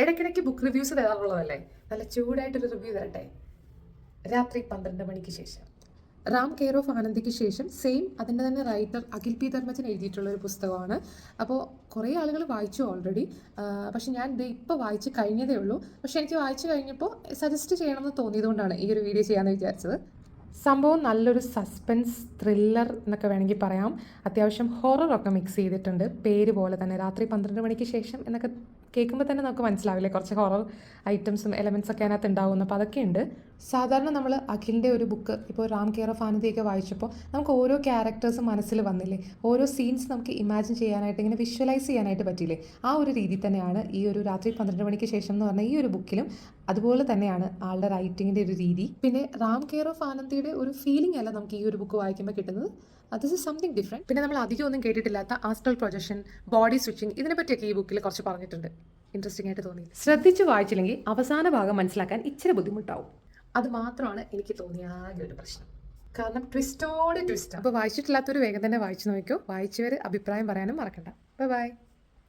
ഇടയ്ക്കിടയ്ക്ക് book reviews തരാറുള്ളതല്ലേ? നല്ല ചൂടായിട്ടൊരു review തരട്ടെ. രാത്രി പന്ത്രണ്ട് മണിക്ക് ശേഷം. റാം കെയർ ഓഫ് ആനന്ദിക്ക് ശേഷം സെയിം അതിന്റെ തന്നെ റൈറ്റർ അഖിൽ പി ധർമ്മജൻ എഴുതിയിട്ടുള്ള ഒരു പുസ്തകമാണ്. അപ്പോൾ കുറേ ആളുകൾ വായിച്ചു ഓൾറെഡി പക്ഷെ ഞാൻ ഇത് ഇപ്പോൾ വായിച്ച് കഴിഞ്ഞതേ ഉള്ളൂ. പക്ഷെ എനിക്ക് വായിച്ചു കഴിഞ്ഞപ്പോൾ സജസ്റ്റ് ചെയ്യണമെന്ന് തോന്നിയതുകൊണ്ടാണ് ഈ ഒരു വീഡിയോ ചെയ്യാമെന്ന് വിചാരിച്ചത്. സംഭവം നല്ലൊരു സസ്പെൻസ് ത്രില്ലർ എന്നൊക്കെ വേണമെങ്കിൽ പറയാം. അത്യാവശ്യം ഹൊററൊക്കെ മിക്സ് ചെയ്തിട്ടുണ്ട്. പേര് പോലെ തന്നെ രാത്രി പന്ത്രണ്ട് മണിക്ക് ശേഷം എന്നൊക്കെ കേൾക്കുമ്പോൾ തന്നെ നമുക്ക് മനസ്സിലാവില്ലേ? കുറച്ച് ഹൊറർ ഐറ്റംസും എലമെൻസൊക്കെ അതിനകത്ത് ഉണ്ടാവും. അപ്പോൾ അതൊക്കെ ഉണ്ട്. സാധാരണ നമ്മൾ അഖിലിന്റെ ഒരു ബുക്ക് ഇപ്പോൾ റാം കെയർ ഓഫ് ആനന്ദിയൊക്കെ വായിച്ചപ്പോൾ നമുക്ക് ഓരോ ക്യാരക്ടേഴ്സ് മനസ്സിൽ വന്നില്ലേ? ഓരോ സീൻസ് നമുക്ക് ഇമാജിൻ ചെയ്യാനായിട്ട് ഇങ്ങനെ വിഷ്വലൈസ് ചെയ്യാനായിട്ട് പറ്റില്ലേ ആ ഒരു രീതി തന്നെയാണ് ഈ ഒരു രാത്രി പന്ത്രണ്ട് മണിക്ക് ശേഷം എന്ന് പറഞ്ഞ ഈ ഒരു ബുക്കിലും അതുപോലെ തന്നെയാണ് ആളുടെ റൈറ്റിങ്ങിന്റെ ഒരു രീതി. പിന്നെ റാം കെയർ ഓഫ് ആനന്ദിയുടെ ഒരു ഫീലിംഗ് അല്ല നമുക്ക് ഈ ഒരു ബുക്ക് വായിക്കുമ്പോൾ കിട്ടുന്നത്. അത് ഇസ് സംതിങ് ഡിഫറെന്റ് പിന്നെ നമ്മൾ അധികം ഒന്നും കേട്ടിട്ടില്ലാത്ത ആസ്ട്രൽ പ്രൊജക്ഷൻ ബോഡി സ്വിച്ചിങ് ഇതിനെ പറ്റിയൊക്കെ ഈ ബുക്കിൽ കുറച്ച് പറഞ്ഞിട്ടുണ്ട്. ഇൻട്രസ്റ്റിംഗ് ആയിട്ട് തോന്നി ശ്രദ്ധിച്ച് വായിച്ചില്ലെങ്കിൽ അവസാന ഭാഗം മനസ്സിലാക്കാൻ ഇച്ചിരി ബുദ്ധിമുട്ടാവും. അത് മാത്രമാണ് എനിക്ക് തോന്നിയ ആകെ ഒരു പ്രശ്നം. കാരണം ട്വിസ്റ്റോട് ട്വിസ്റ്റ് അപ്പോൾ വായിച്ചിട്ടില്ലാത്തവർ വേഗം തന്നെ വായിച്ചു നോക്കൂ. വായിച്ചവർ അഭിപ്രായം പറയാനും മറക്കണ്ട. Bye bye